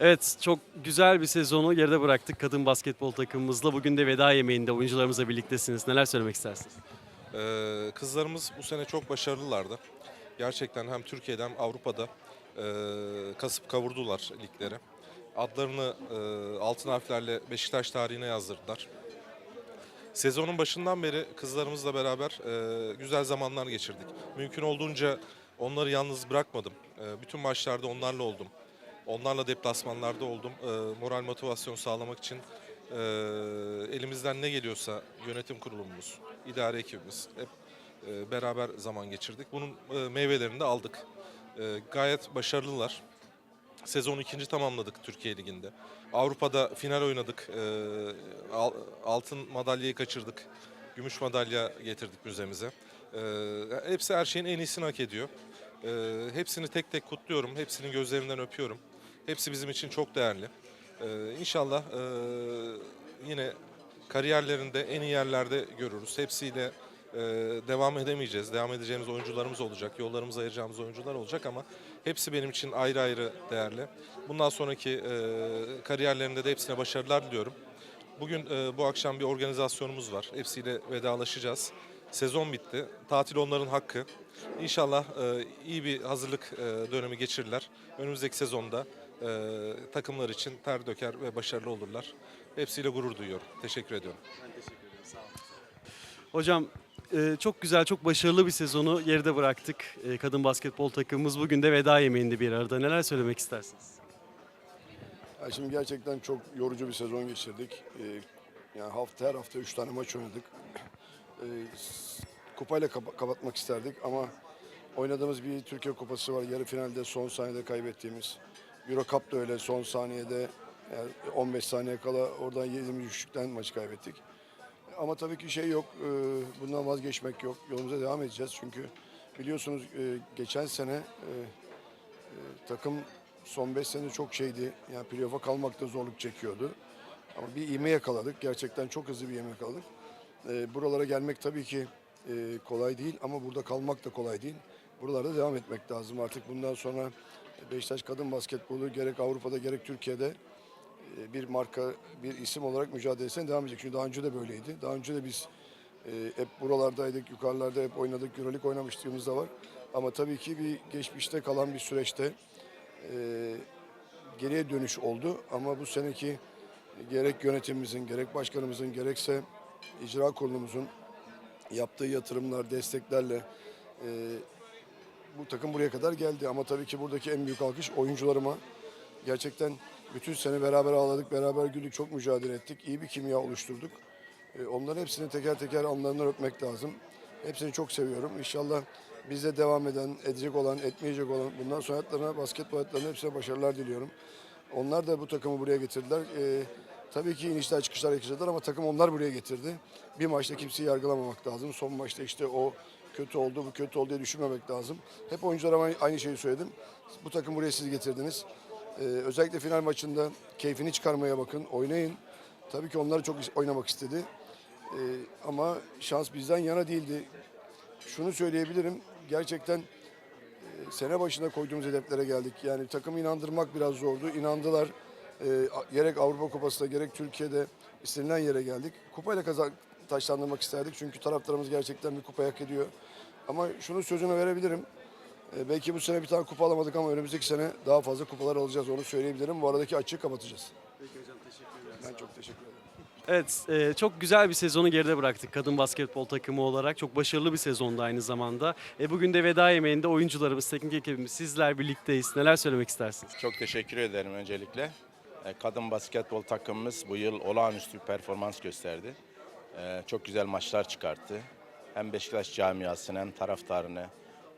Evet, çok güzel bir sezonu geride bıraktık kadın basketbol takımımızla. Bugün de veda yemeğinde oyuncularımızla birliktesiniz. Neler söylemek istersiniz? Ee, kızlarımız bu sene çok başarılılardı. Gerçekten hem Türkiye'de hem Avrupa'da e, kasıp kavurdular ligleri. Adlarını e, altın harflerle Beşiktaş tarihine yazdırdılar. Sezonun başından beri kızlarımızla beraber e, güzel zamanlar geçirdik. Mümkün olduğunca onları yalnız bırakmadım. E, bütün maçlarda onlarla oldum. Onlarla deplasmanlarda oldum. E, moral motivasyon sağlamak için e, elimizden ne geliyorsa yönetim kurulumumuz, idare ekibimiz hep e, beraber zaman geçirdik. Bunun e, meyvelerini de aldık. E, gayet başarılılar. Sezonu ikinci tamamladık Türkiye Ligi'nde. Avrupa'da final oynadık. E, al- altın madalyayı kaçırdık. Gümüş madalya getirdik müzemize. E, hepsi her şeyin en iyisini hak ediyor. E, hepsini tek tek kutluyorum. Hepsinin gözlerinden öpüyorum. Hepsi bizim için çok değerli. E, inşallah e, yine kariyerlerinde en iyi yerlerde görürüz. Hepsiyle e, devam edemeyeceğiz. Devam edeceğimiz oyuncularımız olacak. Yollarımızı ayıracağımız oyuncular olacak ama hepsi benim için ayrı ayrı değerli. Bundan sonraki e, kariyerlerinde de hepsine başarılar diliyorum. Bugün e, bu akşam bir organizasyonumuz var. Hepsiyle vedalaşacağız. Sezon bitti. Tatil onların hakkı. İnşallah e, iyi bir hazırlık e, dönemi geçirirler. Önümüzdeki sezonda e, takımlar için ter döker ve başarılı olurlar. Hepsiyle gurur duyuyorum. Teşekkür ediyorum. Hocam e, çok güzel, çok başarılı bir sezonu geride bıraktık. E, Kadın basketbol takımımız bugün de veda yemeğinde bir arada. Neler söylemek istersiniz? Ya şimdi gerçekten çok yorucu bir sezon geçirdik. Ee, yani hafta her hafta 3 tane maç oynadık. S- kupayla kapa- kapatmak isterdik ama oynadığımız bir Türkiye Kupası var. Yarı finalde son saniyede kaybettiğimiz. Euro Cup da öyle son saniyede yani 15 saniye kala oradan yediğimiz üçlükten maçı kaybettik. Ama tabii ki şey yok, e, bundan vazgeçmek yok. Yolumuza devam edeceğiz çünkü biliyorsunuz e, geçen sene e, e, takım son 5 sene çok şeydi. Yani playoff'a kalmakta zorluk çekiyordu. Ama bir ivme yakaladık. Gerçekten çok hızlı bir ivme yakaladık. E, buralara gelmek tabii ki e, kolay değil ama burada kalmak da kolay değil. Buralarda devam etmek lazım. Artık bundan sonra Beşiktaş kadın basketbolu gerek Avrupa'da gerek Türkiye'de e, bir marka, bir isim olarak mücadelesine devam edecek. Çünkü daha önce de böyleydi. Daha önce de biz e, hep buralardaydık, yukarılarda hep oynadık, Euroleague oynamışlığımız da var. Ama tabii ki bir geçmişte kalan bir süreçte e, geriye dönüş oldu. Ama bu seneki gerek yönetimimizin, gerek başkanımızın, gerekse icra kurulumuzun yaptığı yatırımlar, desteklerle bu takım buraya kadar geldi. Ama tabii ki buradaki en büyük alkış oyuncularıma. Gerçekten bütün sene beraber ağladık, beraber güldük, çok mücadele ettik. iyi bir kimya oluşturduk. E, onların hepsini teker teker anlarından öpmek lazım. Hepsini çok seviyorum. İnşallah bizde devam eden, edecek olan, etmeyecek olan, bundan sonra hayatlarına, basketbol hayatlarına hepsine başarılar diliyorum. Onlar da bu takımı buraya getirdiler. E, tabii ki inişler çıkışlar yaşadılar ama takım onlar buraya getirdi. Bir maçta kimseyi yargılamamak lazım. Son maçta işte o kötü oldu, bu kötü oldu diye düşünmemek lazım. Hep oyunculara aynı şeyi söyledim. Bu takım buraya siz getirdiniz. Ee, özellikle final maçında keyfini çıkarmaya bakın, oynayın. Tabii ki onlar çok oynamak istedi. Ee, ama şans bizden yana değildi. Şunu söyleyebilirim, gerçekten e, sene başında koyduğumuz hedeflere geldik. Yani takımı inandırmak biraz zordu. İnandılar. A- gerek Avrupa Kupası'da gerek Türkiye'de istenilen yere geldik. Kupayla kazan taşlandırmak isterdik çünkü taraftarımız gerçekten bir kupa hak ediyor. Ama şunu sözünü verebilirim. Ee, belki bu sene bir tane kupa alamadık ama önümüzdeki sene daha fazla kupalar alacağız onu söyleyebilirim. Bu aradaki açığı kapatacağız. Peki hocam, teşekkür ederim. Ben çok teşekkür ederim. Evet, e, çok güzel bir sezonu geride bıraktık kadın basketbol takımı olarak. Çok başarılı bir sezonda aynı zamanda. E, bugün de veda yemeğinde oyuncularımız, teknik ekibimiz, sizler birlikteyiz. Neler söylemek istersiniz? Çok teşekkür ederim öncelikle. E, Kadın basketbol takımımız bu yıl olağanüstü bir performans gösterdi. E, Çok güzel maçlar çıkarttı. Hem Beşiktaş camiasını hem taraftarını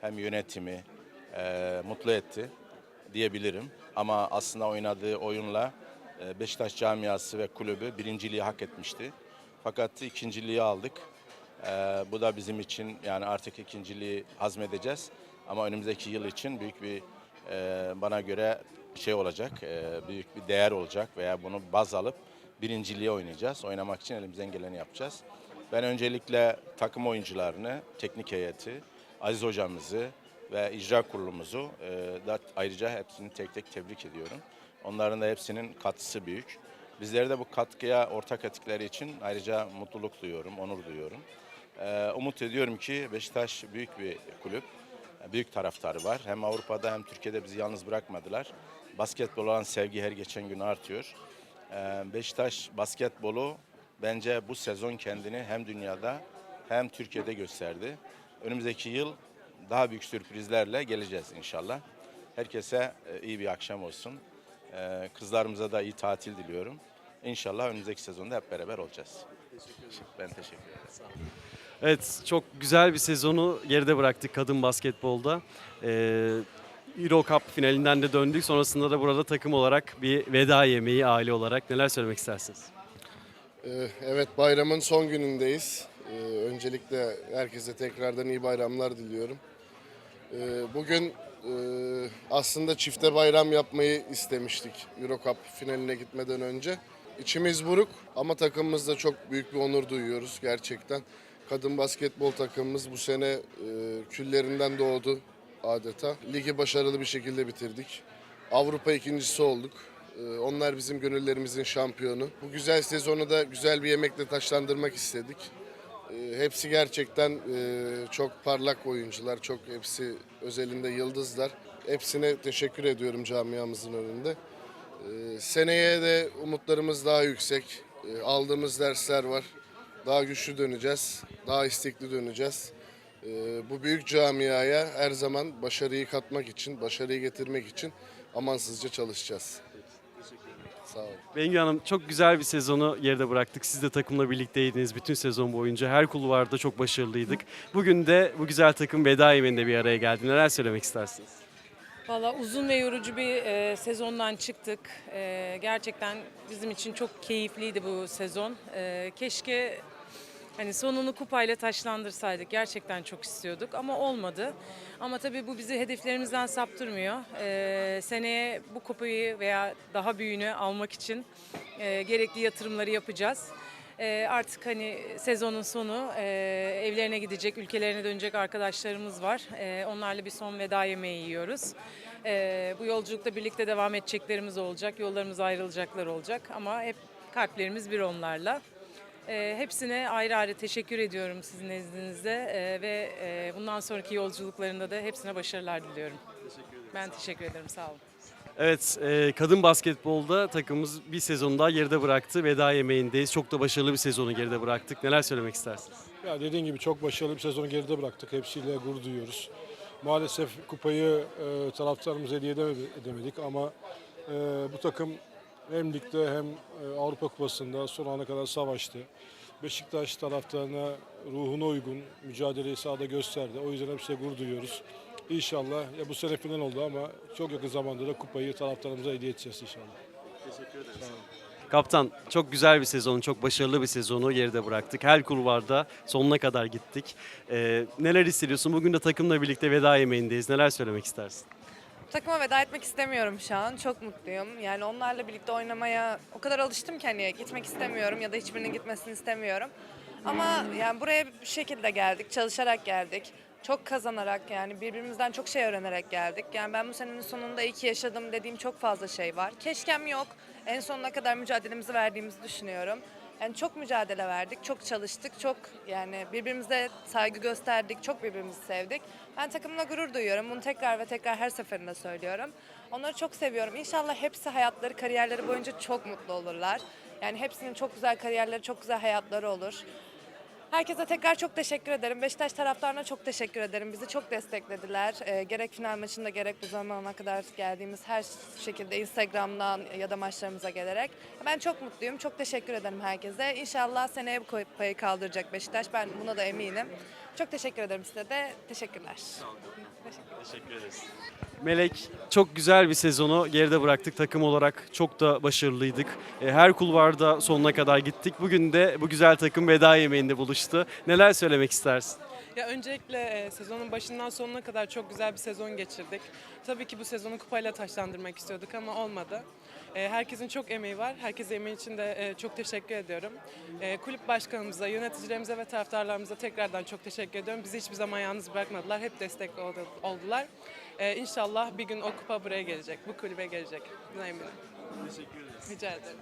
hem yönetimi e, mutlu etti diyebilirim. Ama aslında oynadığı oyunla e, Beşiktaş camiası ve kulübü birinciliği hak etmişti. Fakat ikinciliği aldık. E, bu da bizim için yani artık ikinciliği hazmedeceğiz. Ama önümüzdeki yıl için büyük bir bana göre şey olacak, büyük bir değer olacak veya bunu baz alıp birinciliğe oynayacağız. Oynamak için elimizden geleni yapacağız. Ben öncelikle takım oyuncularını, teknik heyeti, Aziz hocamızı ve icra kurulumuzu e, da ayrıca hepsini tek tek tebrik ediyorum. Onların da hepsinin katkısı büyük. Bizleri de bu katkıya ortak ettikleri için ayrıca mutluluk duyuyorum, onur duyuyorum. Ee, umut ediyorum ki Beşiktaş büyük bir kulüp, büyük taraftarı var. Hem Avrupa'da hem Türkiye'de bizi yalnız bırakmadılar. Basketbol olan sevgi her geçen gün artıyor. Ee, Beşiktaş basketbolu bence bu sezon kendini hem dünyada hem Türkiye'de gösterdi. Önümüzdeki yıl daha büyük sürprizlerle geleceğiz inşallah. Herkese e, iyi bir akşam olsun. Ee, Kızlarımıza da iyi tatil diliyorum. İnşallah önümüzdeki sezonda hep beraber olacağız. Ben teşekkür ederim. Evet çok güzel bir sezonu geride bıraktık kadın basketbolda. Ee, Euro Cup finalinden de döndük. Sonrasında da burada takım olarak bir veda yemeği aile olarak neler söylemek istersiniz? Ee, Evet bayramın son günündeyiz. Ee, Öncelikle herkese tekrardan iyi bayramlar diliyorum. Ee, Bugün e, aslında çifte bayram yapmayı istemiştik Euro Cup finaline gitmeden önce. İçimiz buruk ama takımımızda çok büyük bir onur duyuyoruz gerçekten. Kadın basketbol takımımız bu sene e, küllerinden doğdu adeta. Ligi başarılı bir şekilde bitirdik. Avrupa ikincisi olduk. Ee, Onlar bizim gönüllerimizin şampiyonu. Bu güzel sezonu da güzel bir yemekle taşlandırmak istedik. Ee, Hepsi gerçekten e, çok parlak oyuncular, çok hepsi özelinde yıldızlar. Hepsine teşekkür ediyorum camiamızın önünde. Ee, Seneye de umutlarımız daha yüksek. Aldığımız dersler var. Daha güçlü döneceğiz, daha istekli döneceğiz. Ee, Bu büyük camiaya her zaman başarıyı katmak için, başarıyı getirmek için amansızca çalışacağız. Sağ olun. Bengü Hanım çok güzel bir sezonu geride bıraktık. Siz de takımla birlikteydiniz bütün sezon boyunca. Her kulvarda çok başarılıydık. Bugün de bu güzel takım veda yemeğinde bir araya geldi. Neler söylemek istersiniz? Valla uzun ve yorucu bir e, sezondan çıktık. E, gerçekten bizim için çok keyifliydi bu sezon. E, keşke hani sonunu kupayla taşlandırsaydık. Gerçekten çok istiyorduk ama olmadı. Ama tabii bu bizi hedeflerimizden saptırmıyor. E, seneye bu kupayı veya daha büyüğünü almak için e, gerekli yatırımları yapacağız. E, artık hani sezonun sonu e, evlerine gidecek, ülkelerine dönecek arkadaşlarımız var. E, onlarla bir son veda yemeği yiyoruz. E, bu yolculukta birlikte devam edeceklerimiz olacak, yollarımız ayrılacaklar olacak ama hep kalplerimiz bir onlarla. E, hepsine ayrı ayrı teşekkür ediyorum sizin nezdinizde e, ve e, bundan sonraki yolculuklarında da hepsine başarılar diliyorum. Ben teşekkür ederim, sağ olun. Evet, e, kadın basketbolda takımımız bir sezon daha geride bıraktı. Veda yemeğindeyiz. Çok da başarılı bir sezonu geride bıraktık. Neler söylemek istersiniz? Ya dediğin gibi çok başarılı bir sezonu geride bıraktık. Hepsiyle gurur duyuyoruz. Maalesef kupayı e, taraftarımıza hediye edemedi- edemedik ama e, bu takım hem ligde hem e, Avrupa Kupası'nda son ana kadar savaştı. Beşiktaş taraftarına ruhuna uygun mücadeleyi sahada gösterdi. O yüzden hepsiyle gurur duyuyoruz. İnşallah ya bu sene final oldu ama çok yakın zamanda da kupayı taraftarımıza hediye edeceğiz inşallah. Kaptan çok güzel bir sezonu, çok başarılı bir sezonu geride bıraktık. Her kulvarda sonuna kadar gittik. E, neler hissediyorsun? Bugün de takımla birlikte veda yemeğindeyiz. Neler söylemek istersin? Takıma veda etmek istemiyorum şu an. Çok mutluyum. Yani onlarla birlikte oynamaya o kadar alıştım ki hani gitmek istemiyorum ya da hiçbirinin gitmesini istemiyorum. Ama yani buraya bir şekilde geldik, çalışarak geldik. Çok kazanarak yani birbirimizden çok şey öğrenerek geldik. Yani ben bu senenin sonunda iyi ki yaşadım dediğim çok fazla şey var. Keşkem yok. En sonuna kadar mücadelemizi verdiğimizi düşünüyorum. Yani çok mücadele verdik, çok çalıştık, çok yani birbirimize saygı gösterdik, çok birbirimizi sevdik. Ben takımla gurur duyuyorum. Bunu tekrar ve tekrar her seferinde söylüyorum. Onları çok seviyorum. İnşallah hepsi hayatları, kariyerleri boyunca çok mutlu olurlar. Yani hepsinin çok güzel kariyerleri, çok güzel hayatları olur. Herkese tekrar çok teşekkür ederim. Beşiktaş taraftarına çok teşekkür ederim. Bizi çok desteklediler. Ee, gerek final maçında gerek bu zamana kadar geldiğimiz her şekilde Instagram'dan ya da maçlarımıza gelerek. Ben çok mutluyum. Çok teşekkür ederim herkese. İnşallah seneye bu kupayı kaldıracak Beşiktaş. Ben buna da eminim. Çok teşekkür ederim size de. Teşekkürler. Teşekkür ederiz. Melek çok güzel bir sezonu geride bıraktık. Takım olarak çok da başarılıydık. E, Her kulvarda sonuna kadar gittik. Bugün de bu güzel takım veda yemeğinde buluştu. Neler söylemek istersin? Ya öncelikle e, sezonun başından sonuna kadar çok güzel bir sezon geçirdik. Tabii ki bu sezonu kupayla taşlandırmak istiyorduk ama olmadı. E, herkesin çok emeği var. Herkese emeği için de e, çok teşekkür ediyorum. E, kulüp başkanımıza, yöneticilerimize ve taraftarlarımıza tekrardan çok teşekkür ediyorum. Bizi hiçbir zaman yalnız bırakmadılar. Hep destek oldu- oldular. E, inşallah bir gün o kupa buraya gelecek. Bu kulübe gelecek. Buna eminim. Teşekkür ederiz. Rica ederim.